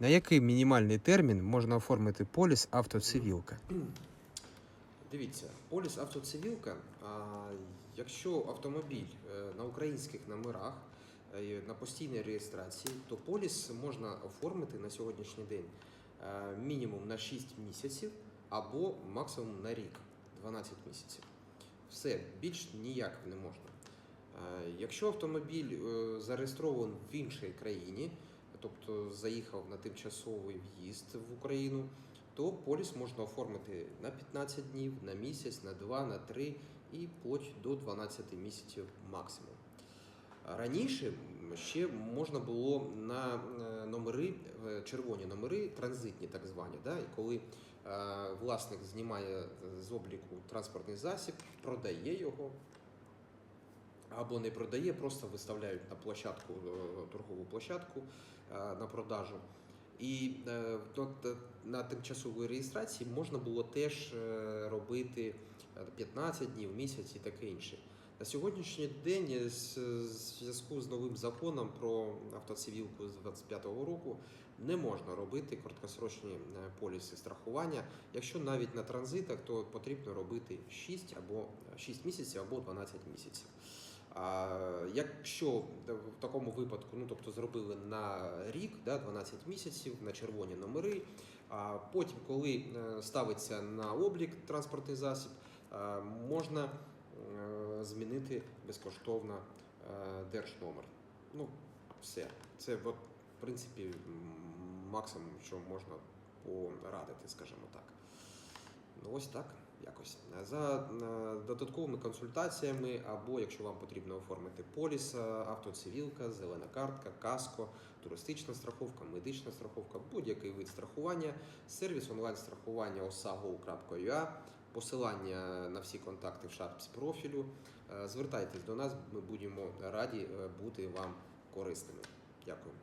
На який мінімальний термін можна оформити поліс автоцивілка? Дивіться, поліс автоцивілка. Якщо автомобіль е, на українських номерах е, на постійній реєстрації, то поліс можна оформити на сьогоднішній день е, мінімум на 6 місяців або максимум на рік 12 місяців. Все, більш ніяк не можна. Якщо автомобіль зареєстрований в іншій країні, тобто заїхав на тимчасовий в'їзд в Україну, то поліс можна оформити на 15 днів, на місяць, на 2, на 3 і вплоть до 12 місяців максимум. Раніше ще можна було на е, номери, е, червоні номери, транзитні так звані, да, і коли е, власник знімає з обліку транспортний засіб, продає його, або не продає, просто виставляють на площадку, е, торгову площадку е, на продажу. І е, то- на тимчасовій реєстрації можна було теж робити е, 15 днів, місяць і таке інше. На сьогоднішній день, з зв'язку з новим законом про автоцивілку з 25-го року, не можна робити короткосрочні поліси страхування. Якщо навіть на транзитах, то потрібно робити 6 або 6 місяців або 12 місяців. А якщо в такому випадку, ну тобто зробили на рік, да, 12 місяців на червоні номери, а потім, коли е, ставиться на облік транспортний засіб, е, можна е, змінити безкоштовно держномер. Ну, все. Це в принципі максимум, що можна порадити, скажімо так. Ну, ось так, якось. За е, додатковими консультаціями, або якщо вам потрібно оформити поліс, е, автоцивілка, зелена картка, каско, туристична страховка, медична страховка, будь-який вид страхування, сервіс онлайн-страхування osago.ua, посилання на всі контакти в шапці профілю. Е, Звертайтесь до нас, ми будемо раді е, бути вам корисними. Дякую.